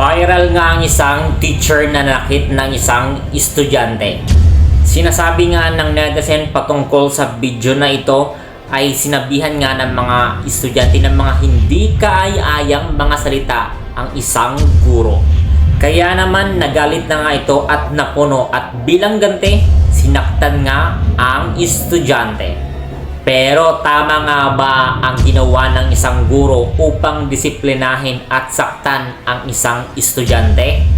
Viral nga ang isang teacher na nakit ng isang estudyante. Sinasabi nga ng netizen patungkol sa video na ito ay sinabihan nga ng mga estudyante ng mga hindi kaaya-ayang mga salita ang isang guro. Kaya naman nagalit na nga ito at napuno at bilang gante sinaktan nga ang estudyante. Pero tama nga ba ang ginawa ng isang guro upang disiplinahin at saktan ang isang estudyante?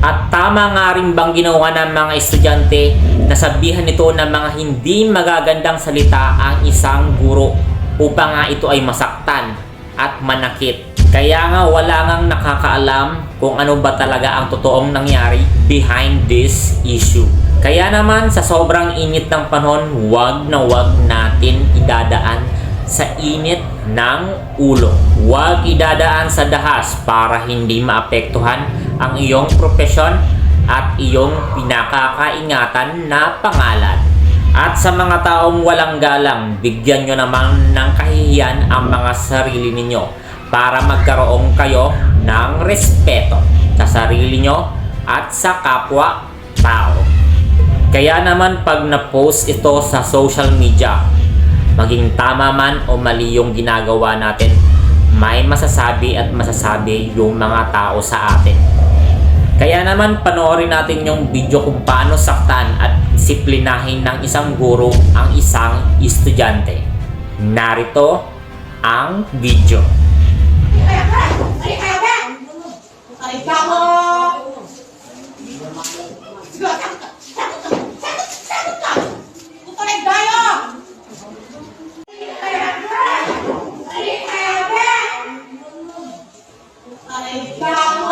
At tama nga rin bang ginawa ng mga estudyante na sabihan nito ng mga hindi magagandang salita ang isang guro upang nga ito ay masaktan at manakit. Kaya nga wala ngang nakakaalam kung ano ba talaga ang totoong nangyari behind this issue. Kaya naman sa sobrang init ng panahon, wag na wag natin idadaan sa init ng ulo. Huwag idadaan sa dahas para hindi maapektuhan ang iyong profesyon at iyong pinakakaingatan na pangalan. At sa mga taong walang galang, bigyan nyo naman ng kahihiyan ang mga sarili ninyo para magkaroon kayo ng respeto sa sarili nyo at sa kapwa tao. Kaya naman pag na-post ito sa social media, maging tama man o mali yung ginagawa natin, may masasabi at masasabi yung mga tao sa atin. Kaya naman panoorin natin yung video kung paano saktan at disiplinahin ng isang guro ang isang estudyante. Narito ang video. Ay, kako! Sige, sagot ka! Sagot on a